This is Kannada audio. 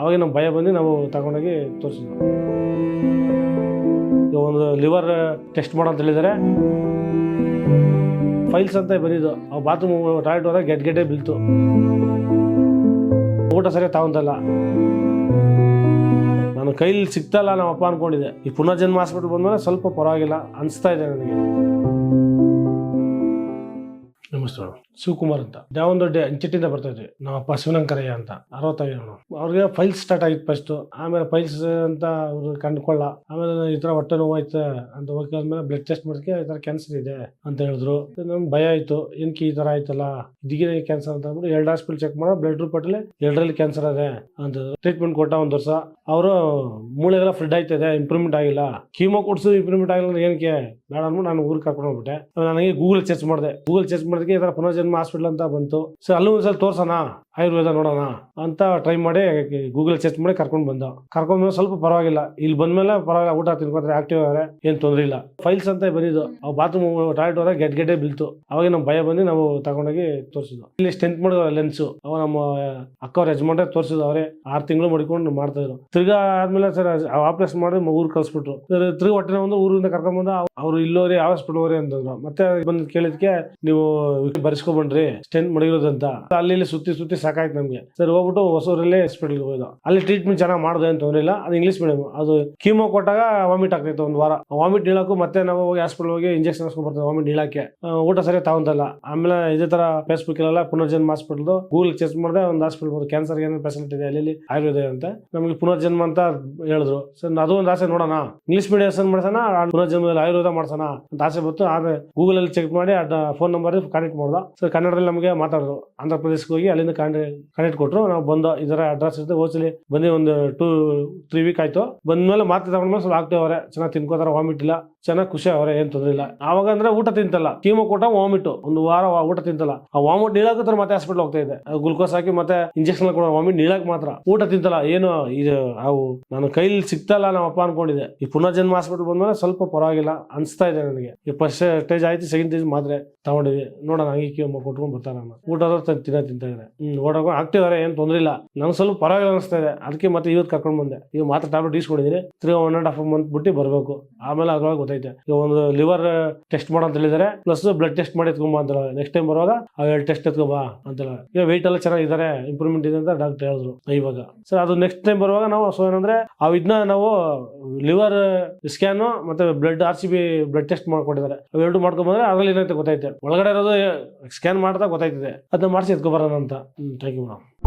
ಅವಾಗ ನಮ್ಮ ಭಯ ಬಂದು ನಾವು ತಗೊಂಡೋಗಿ ತೋರಿಸಿದ್ವಿ. ಒಂದು ಲಿವರ್ ಟೆಸ್ಟ್ ಮಾಡೋ ಅಂತ ಹೇಳಿದ್ದಾರೆ ಫೈಲ್ಸ್ ಅಂತ ಬಂದಿದ್ದು. ಆ ಬಾತ್ರೂಮ್ ಟಾಯ್ಲೆಟ್ ಹೋದಾಗ ಗೆಡ್ ಗೆಡ್ಡೆ ಬೀಳ್ತು. ಊಟ ಸರಿಯಾಗಿ ತಗೊಂತಲ್ಲ ನಾನು ಕೈಲಿ ಸಿಗ್ತಲ್ಲ ನಮ್ಮ ಅಪ್ಪ ಅನ್ಕೊಂಡಿದ್ದೆ. ಈ ಪುನರ್ಜನ್ಮ ಹಾಸ್ಪಿಟ್ಲ್ ಬಂದ್ಮೇಲೆ ಸ್ವಲ್ಪ ಪರವಾಗಿಲ್ಲ. ಅನಿಸ್ತಾ ಇದೆ ನನಗೆ. ನಮಸ್ತೆ. ಶಿವಕುಮಾರ್ ಅಂತ. ಯಾವೊಂದು ದೊಡ್ಡ ಅಂಚೆಟ್ಟಿಂದ ಬರ್ತಾ ಇದ್ವಿ ನಮ್ಮ ಅಪ್ಪ ಶಿವನಂಕರಯ್ಯ ಅಂತ. ಅರವತ್ತೈದು. ಅವ್ರಿಗೆ ಫೈಲ್ಸ್ ಸ್ಟಾರ್ಟ್ ಆಗಿತ್ತು ಫಸ್ಟ್ ಆಮೇಲೆ ಫೈಲ್ಸ್ ಅಂತ ಅವ್ರು ಕಂಡುಕೊಳ್ಳ. ಆಮೇಲೆ ಈ ತರ ಹೊಟ್ಟೆ ನೋವು ಆಯ್ತು ಅಂತ ಹೋಗಿದ್ಮೇಲೆ ಬ್ಲಡ್ ಟೆಸ್ಟ್ ಮಾಡಿದ್ರೆ ಈ ತರ ಕ್ಯಾನ್ಸರ್ ಇದೆ ಅಂತ ಹೇಳಿದ್ರು. ನಮ್ಗೆ ಭಯ ಆಯ್ತು. ಏನಕ್ಕೆ ಈ ತರ ಆಯ್ತಲ್ಲ? ದಿಗಿನ ಕ್ಯಾನ್ಸರ್ ಅಂತ ಅಂದ್ಬಿಟ್ಟು ಎರಡು ಹಾಸ್ಪಿಟಲ್ ಚೆಕ್ ಮಾಡೋ. ಬ್ಲಡ್ ರಿಪೋರ್ಟಲ್ಲಿ ಎರಡರಲ್ಲಿ ಕ್ಯಾನ್ಸರ್ ಅದೇ ಅಂತ ಟ್ರೀಟ್ಮೆಂಟ್ ಕೊಟ್ಟ ಒಂದು ವರ್ಷ. ಅವರು ಮೂಳೆಗೆಲ್ಲ ಫ್ರೆಡ್ ಆಯ್ತದೆ ಇಂಪ್ರೂವ್ಮೆಂಟ್ ಆಗಿಲ್ಲ. ಕೀಮೋ ಕೊಡ್ಸು ಇಂಪ್ರೂವ್ಮೆಂಟ್ ಆಗಿಲ್ಲ ಏನಕ್ಕೆ? ಬೇಡ ಅಂದ್ಬಿಟ್ಟು ನಾನು ಊರಿಗೆ ಕರ್ಕೊಂಡು ಹೋಗ್ಬಿಟ್ಟೆ. ನನಗೆ ಗೂಗಲ್ ಸರ್ಚ್ ಮಾಡಿದೆ. ಗೂಗಲ್ ಸರ್ಚ್ ಮಾಡೋದಕ್ಕೆ ಈ ಥರ ಪುನರ್ಜನ್ಮ ಹಾಸ್ಪಿಟಲ್ ಅಂತ ಬಂತು. ಸರ್ ಅಲ್ಲೂ ಒಂದ್ಸಲ ತೋರ್ಸೋಣ ಆಯುರ್ವೇದ ನೋಡೋಣ ಅಂತ ಟ್ರೈ ಮಾಡಿ ಗೂಗಲ್ ಸರ್ಚ್ ಮಾಡಿ ಕರ್ಕೊಂಡು ಬಂದ. ಕರ್ಕೊಂಡ್ ಮೇಲೆ ಸ್ವಲ್ಪ ಪರವಾಗಿಲ್ಲ. ಇಲ್ಲಿ ಬಂದ್ಮೇಲೆ ಪರವಾಗಿಲ್ಲ ಊಟ ತಿನ್ಕೊಂಡ್ರೆ ಆಕ್ಟಿವ್ ಆದ್ರೆ ಏನ್ ತೊಂದ್ರೆ ಇಲ್ಲ. ಫೈಲ್ಸ್ ಅಂತ ಬಂದಿದ್ದು. ಅವ್ ಬಾತ್ರೂಮ್ ಟಾಯ್ಲೆಟ್ ಹೋದಾಗ ಗೆಡ್ ಗೆಡ್ಡೆ ಬೀಳ್ತು. ಅವಾಗ ನಮ್ ಭಯ ಬಂದು ನಾವು ತಗೊಂಡೋಗಿ ತೋರಿಸಿದ್ವು. ಇಲ್ಲಿ ಸ್ಟೆಂತ್ ಮಾಡಿದ ಲೆನ್ಸ್ ಅವ ನಮ್ಮ ಅಕ್ಕವ್ರ ಯಜಮಾನ್ರೆ ತೋರಿಸಿದ್ರು ಅವರೇ. ಆರು ತಿಂಗಳು ಮಡಿಕೊಂಡು ಮಾಡ್ತಾ ಇದ್ರು. ತಿರ್ಗಾ ಆದ್ಮೇಲೆ ಸರ್ ಆಪರೇಷನ್ ಮಾಡಿ ಊರ್ ಕಳ್ಸ್ಬಿಟ್ರು. ತಿರ್ಗಿ ಹೊಟ್ಟೆ ಒಂದು ಊರಿಂದ ಕರ್ಕೊಂಡ್ ಬಂದ ಅವ್ರು ಇಲ್ಲೋರಿ ಯಾವ ಹಾಸ್ಪಿಟಲ್ ಹೋರಿ ಅಂತಂದ್ರು ಮತ್ತೆ ಬಂದು ಕೇಳಿದ್ಕೆ ನೀವು ಬರ್ಸ್ಕೊಬಂಡ್ರಿ ಸ್ಟೆಂಟ್ ಮಡಿರೋದಂತ ಅಲ್ಲಿ ಇಲ್ಲಿ ಸುತ್ತಿ ಸುತ್ತಿ ಸಾಕಾಯ್ತು ನಮ್ಗೆ. ಸರ್ ಹೋಗ್ಬಿಟ್ಟು ಹೊಸೂರಲ್ಲಿ ಹಾಸ್ಪಿಟಲ್ಗೆ ಹೋಯ್ದು. ಅಲ್ಲಿ ಟ್ರೀಟ್ಮೆಂಟ್ ಚೆನ್ನಾಗಿ ಮಾಡಿದೆ ಅಂತ ಇಲ್ಲ. ಅದು ಇಂಗ್ಲಿಷ್ ಮೀಡಿಯಂ ಅದು ಕೀಮೋ ಕೊಟ್ಟಾಗ ವಾಮಿಟ್ ಆಗ್ತೈತೆ ಒಂದು ವಾರ. ವಾಮಿಟ್ ಹೇಳಕ್ಕೂ ಮತ್ತೆ ನಾವು ಹೋಗಿ ಹಾಸ್ಪಿಟಲ್ ಹೋಗಿ ಇಂಜೆಕ್ಷನ್ ಹಾಸ್ಕೊಂಡ್ ವಾಮಿಟ್ ನೀಳಕ್ಕೆ ಊಟ ಸರಿ ತಗೊಂತಲ್ಲ. ಆಮೇಲೆ ಇದೇ ತರ ಫೇಸ್ಬುಕ್ ಇಲ್ಲ ಪುನರ್ಜನ್ಮ ಹಾಸ್ಪಿಟಲ್ ಗೂಗಲ್ ಚೆಕ್ ಮಾಡಿದೆ ಒಂದು ಹಾಸ್ಪಿಟಲ್ ಬಂದು ಕ್ಯಾನ್ಸರ್ ಏನೋ ಫೆಸಿಲಿಟಿ ಇದೆ ಅಲ್ಲಿ ಆಯುರ್ವೇದ ಅಂತ ನಮಗೆ ಪುನರ್ಜನ್ಮ ಅಂತ ಹೇಳಿದ್ರು. ಸರ್ ಅದು ಒಂದು ಆಸೆ ನೋಡೋಣ. ಇಂಗ್ಲಿಷ್ ಮೀಡಿಯಂ ಮಾಡ್ಸೋಣ? ಪುನರ್ಜನ್ಮದಲ್ಲಿ ಆಯುರ್ವೇದ ಮಾಡ್ಸೋಣ ಅಂತ ಆಸೆ ಬಂತು. ಆದ್ರೆ ಗೂಗಲ್ ಅಲ್ಲಿ ಚೆಕ್ ಮಾಡಿ ಅದ ಫೋನ್ ನಂಬರ್ ಕಾಂಟ್ಯಾಕ್ಟ್ ಮಾಡ್ದ. ಸೊ ಕನ್ನಡದಲ್ಲಿ ನಮಗೆ ಮಾತಾಡಿದ್ರು ಆಂಧ್ರ ಪ್ರದೇಶಕ್ಕೆ ಹೋಗಿ ಅಲ್ಲಿಂದ ಕಾಂಟ್ಯಾಕ್ಟ್ ಕೊಟ್ಟರು ನಾವು ಬಂದ ಇದರ ಅಡ್ರೆಸ್ ಇರುತ್ತೆ ಹೋಗ್ಸಲಿ ಬಂದು ಒಂದು ಟೂ ತ್ರೀ ವೀಕ್ ಆಯ್ತು. ಬಂದ್ಮೇಲೆ ಮಾತ್ರ ತಗೊಂಡ್ಮೇಲೆ ಸ್ವಲ್ಪ ಆಗ್ತೇವೆ ಅವರೇ. ಚೆನ್ನಾಗಿ ತಿನ್ಕೋತಾರ ವಾಮಿಟ್ ಇಲ್ಲ. ಚೆನ್ನಾಗಿ ಖುಷಿ ಅವರೇ, ಏನ್ ತೊಂದ್ರೆ ಇಲ್ಲ. ಅವಾಗ ಅಂದ್ರೆ ಊಟ ತಿಂತಲ್ಲ. ಕೀಮೋ ಕೊಟ್ಟ ವಾಮಿಟ್ ಒಂದು ವಾರ ಊಟ ತಿಂತಲ್ಲ. ಆ ವಾಮಿಟ್ ನೀಳಾಕತ್ರ ಮತ್ತೆ ಹಾಸ್ಪಿಟಲ್ ಹೋಗ್ತಾ ಇದೆ. ಗ್ಲುಕೋಸ್ ಹಾಕಿ ಮತ್ತೆ ಇಂಜೆಕ್ಷನ್ ಕೊಡೋ ವಾಮಿಟ್ ನೀಳಕ್ ಮಾತ್ರ. ಊಟ ತಿಂತಲ್ಲ. ಏನು ಇದು, ಅವು, ನಾನು ಕೈಲಿ ಸಿಗ್ತಲ್ಲ ನಮ್ಮ ಅಪ್ಪ ಅನ್ಕೊಂಡಿದ್ದೆ. ಈ ಪುನರ್ಜನ್ಮ ಹಾಸ್ಪಿಟಲ್ ಬಂದ್ಮೇಲೆ ಸ್ವಲ್ಪ ಪರವಾಗಿಲ್ಲ. ಅನಿಸ್ತಾ ಇದೆ ನನಗೆ. ಈ ಫಸ್ಟ್ ಸ್ಟೇಜ್ ಆಯ್ತು ಸೆಕೆಂಡ್ ಸ್ಟೇಜ್ ಮಾತ್ರ ತಗೊಂಡಿದ್ವಿ. ನೋಡೋಣ ಹಂಗೆ ಕೇಳಿ ಕೊಟ್ಕೊಂಡು ಬರ್ತಾರ ಊಟ ತಿನ್ನ ತಿಂತ ಇದೆ ಹ್ಮ್ ಓಡೋಕೆ ಆಗ್ತಿದಾರೆ ಏನ್ ತೊಂದ್ರೆ ಇಲ್ಲ. ನಂಗೆ ಸ್ವಲ್ಪ ಪರವಾಗಿಲ್ಲ ಅನಿಸ್ತಾ ಇದೆ. ಅದಕ್ಕೆ ಮತ್ತೆ ಇವತ್ತು ಕರ್ಕೊಂಡು ಬಂದೆ. ಈಗ ಮಾತ್ರ tablet ಇಸ್ಕೊಂಡಿದ್ದೀನಿ three one and half month ಬಿಟ್ಟು ಬರಬೇಕು. ಆಮೇಲೆ ಅದ್ರೊಳಗೆ ಗೊತ್ತೈತೆ. ಈಗ ಒಂದು ಲಿವರ್ ಟೆಸ್ಟ್ ಮಾಡೋ ಅಂತ ಹೇಳಿದಾರೆ. ಪ್ಲಸ್ ಬ್ಲಡ್ ಟೆಸ್ಟ್ ಮಾಡಿ ಎತ್ಕೊಂಬ ಅಂತಾರೆ ನೆಕ್ಸ್ಟ್ ಟೈಮ್ ಬರುವಾಗ ಎರಡು ಟೆಸ್ಟ್ ಎತ್ಕೊಂಬ ಅಂತ ಈಗ ವೆಯ್ಟ್ ಎಲ್ಲ ಚೆನ್ನಾಗಿದ್ದಾರೆ ಇಂಪ್ರೂವ್ಮೆಂಟ್ ಇದೆ ಅಂತ ಡಾಕ್ಟರ್ ಹೇಳಿದ್ರು ಇವಾಗ. ಸರ್, ಅದು ನೆಕ್ಸ್ಟ್ ಟೈಮ್ ಬರುವಾಗ ನಾವು ಸೊ ಏನಂದ್ರೆ, ಆ ಇದನ್ನ ನಾವು ಲಿವರ್ ಸ್ಕ್ಯಾನು ಮತ್ತೆ blood R C B blood test ಮಾಡ್ಕೊಂಡಿದ್ದಾರೆ. ಅವೆರಡು ಮಾಡ್ಕೊಂಡ್ ಅದರಲ್ಲಿ ಅದ್ರಲ್ಲಿ ಏನೈತೆ ಗೊತ್ತೈತೆ ಒಳಗಡೆ ಇರೋದು ಸ್ಕ್ಯಾನ್ ಮಾಡಿದಾಗ ಗೊತ್ತಾಯ್ತಿದೆ. ಅದನ್ನ ಮಾಡಿಸಿ ಎತ್ಕೊಬರೋಣ ಅಂತ. Thank you madam